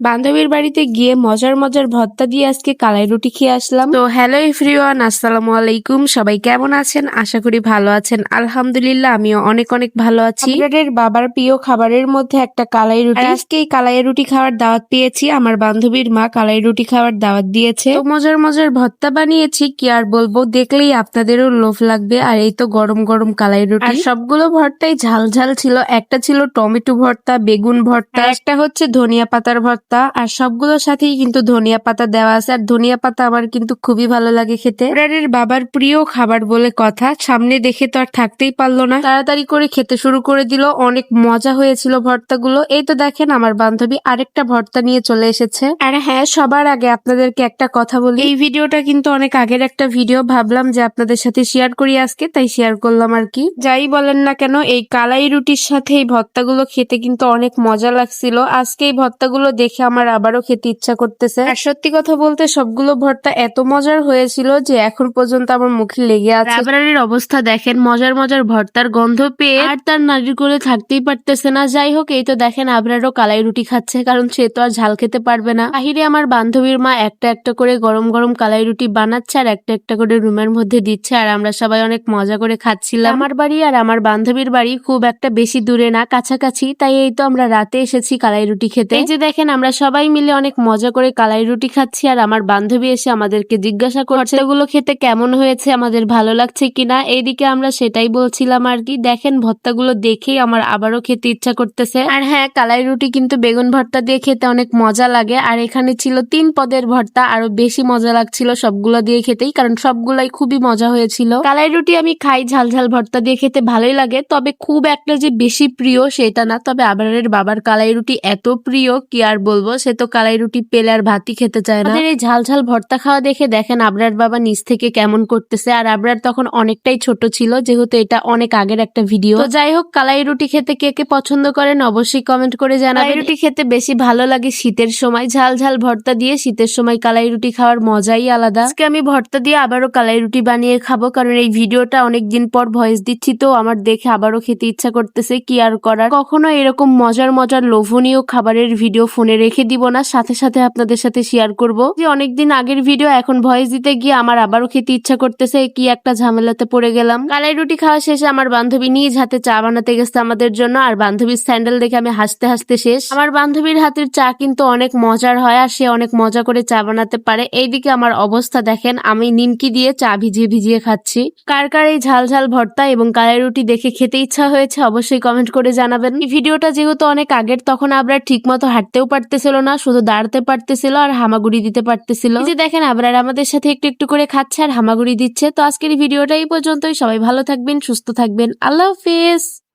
বান্ধবীর বাড়িতে গিয়ে মজার মজার ভত্তা দিয়ে আজকে কালাই রুটি খেয়ে আসলাম। তো হ্যালো এভরিওয়ান আসসালামু আলাইকুম। সবাই কেমন আছেন? আশা করি ভালো আছেন। আলহামদুলিল্লাহ আমিও অনেক অনেক ভালো আছি। আপনাদের বাবার প্রিয় খাবারের মধ্যে একটা কালাই রুটি। আজকে এই কালাই রুটি খাওয়ার দাওয়াত পেয়েছি। আমার বান্ধবীর মা কালাই রুটি খাওয়ার দাওয়াত দিয়েছে। তো মজার মজার ভত্তা বানিয়েছি কি আর বলব দেখলেই আপনাদেরও লোভ লাগবে। আর এই তো গরম গরম কালাই রুটি। আর সবগুলো ভর্তাই ঝাল ঝাল ছিল। একটা ছিল টমেটো ভর্তা বেগুন ভর্তা। একটা হচ্ছে ধনিয়া পাতার ভর্তা। আর সবগুলোর সাথেই কিন্তু ধনিয়া পাতা দেওয়া আছে। আর ধনিয়া পাতা আমার কিন্তু খুবই ভালো লাগে খেতে। এবারের বাবার প্রিয় খাবার বলে কথা, সামনে দেখে তো আর থাকতেই পারল না। তাড়াতাড়ি করে খেতে শুরু করে দিল। অনেক মজা হয়েছিল ভর্তাগুলো। এই তো দেখেন আমার বান্ধবী আরেকটা ভর্তা নিয়ে চলে এসেছে। আর হ্যাঁ সবার আগে আপনাদেরকে একটা কথা বলি। এই ভিডিওটা কিন্তু অনেক আগের একটা ভিডিও। ভাবলাম যে আপনাদের সাথে শেয়ার করি আজকে, তাই শেয়ার করলাম আর কি। যাই বলেন না কেন, এই কালাই রুটির সাথে এই ভর্তাগুলো খেতে কিন্তু অনেক মজা লাগছিল। আজকে এই ভর্তাগুলো দেখে আমার আবারও খেতে ইচ্ছা করতেছে। আর সত্যি কথা বলতে সবগুলো ভর্তা এত মজার হয়েছিল যে এখন পর্যন্ত আমার মুখে লেগে আছে। রাবরারের অবস্থা দেখেন মজার মজার ভর্তার গন্ধ পেয়ে আর তার নারী করে থাকতেই পারতেছে না। যাই হোক এই তো দেখেন আবরারও কালাই রুটি খাচ্ছে কারণ সে তো আর ঝাল খেতে পারবে না। বাহিরে আমার বান্ধবীর মা একটা একটা করে গরম গরম কালাই রুটি বানাচ্ছে আর একটা একটা করে রুমের মধ্যে দিচ্ছে আর আমরা সবাই অনেক মজা করে খাচ্ছিলাম। আমার বাড়ি আর আমার বান্ধবীর বাড়ি খুব একটা বেশি দূরে না কাছাকাছি তাই এই তো আমরা রাতে এসেছি কালাই রুটি খেতে। এই যে দেখেন আমরা সবাই মিলে অনেক মজা করে কালাই রুটি খাচ্ছি আর আমার বান্ধবী এসে আমাদেরকে জিজ্ঞাসা করছে এগুলো খেতে কেমন হয়েছে, আমাদের ভালো লাগছে কিনা? এইদিকে আমরা সেটাই বলছিলাম আর কি। দেখেন, ভর্তাগুলো দেখেই আমার আবারও খেতে ইচ্ছা করতেছে। আর হ্যাঁ কালাই রুটি কিন্তু বেগুন ভর্তা দিয়ে খেতে অনেক মজা লাগে। আর এখানে ছিল তিন পদের ভর্তা আরও বেশি মজা লাগছিল সবগুলো দিয়ে খেতেই, কারণ সবগুলাই খুবই মজা হয়েছিল। কালাই রুটি আমি খাই, ঝাল ঝাল ভর্তা দিয়ে খেতে ভালোই লাগে, তবে খুব একটা যে বেশি প্রিয় সেটা না। তবে আবরারের বাবার কালাই রুটি এত প্রিয়, কি আর বলব সে তো কালাই রুটি পেলে আর ভাতই খেতে চায় না। এই ঝাল ঝাল ভর্তা খাওয়া দেখে দেখেন আবরার বাবা নিচ থেকে কেমন করতেছে। আর আবরার তখন অনেকটাই ছোট ছিল যেহেতু এটা অনেক আগের একটা ভিডিও তো যাই হোক কালাই রুটি খেতে কে কে পছন্দ করেন অবশ্যই কমেন্ট করে জানাবেন। রুটি খেতে বেশি ভালো লাগে শীতের সময়। ঝাল ঝাল ভর্তা দিয়ে শীতের সময় কালাই রুটি খাওয়ার মজাই আলাদা। আজকে আমি ভর্তা দিয়ে আবারও কালাই রুটি বানিয়ে খাব কারণ এই ভিডিওটা অনেক দিন পর ভয়েস দিচ্ছি তো আমার দেখে আবারও খেতে ইচ্ছা করতেছে কি আর করার। কখনো এরকম মজার মজার লোভনীয় খাবারের ভিডিও ফোনে রেখে দিব না, সাথে সাথে আপনাদের সাথে শেয়ার করব। যে অনেকদিন আগের ভিডিও এখন ভয়েস দিতে গিয়ে আমার আবারও খেতে ইচ্ছা করতেছে, কি একটা ঝামেলাতে পড়ে গেলাম। কালাই রুটি খাওয়া শেষে, আমার বান্ধবী নিজ হাতে চা বানাতে গেছে আমাদের জন্য, আর বান্ধবীর স্যান্ডেল দেখে আমি হাসতে হাসতে শেষ। আমার বান্ধবীর হাতের চা কিন্তু অনেক মজার হয়, আর সে অনেক মজা করে চা বানাতে পারে। এইদিকে আমার অবস্থা দেখেন, আমি নিমকি দিয়ে চা ভিজিয়ে ভিজিয়ে খাচ্ছি। কার কার এই ঝাল ঝাল ভর্তা এবং কালাই রুটি দেখে খেতে ইচ্ছা হয়েছে, অবশ্যই কমেন্ট করে জানাবেন। ভিডিওটা যেহেতু অনেক আগের, তখন আমরা ঠিক মতো হাঁটতেও পারতেছিল না, শুধু দাঁড়াতে পারতেছিল আর হামাগুড়ি দিতে পারতেছিল। যে দেখেন, আবরার আমাদের সাথে একটু একটু করে খাচ্ছে আর হামাগুড়ি দিচ্ছে। তো আজকের ভিডিওটা এই পর্যন্তই। সবাই ভালো থাকবেন, সুস্থ থাকবেন। আল্লাহ হাফিজ।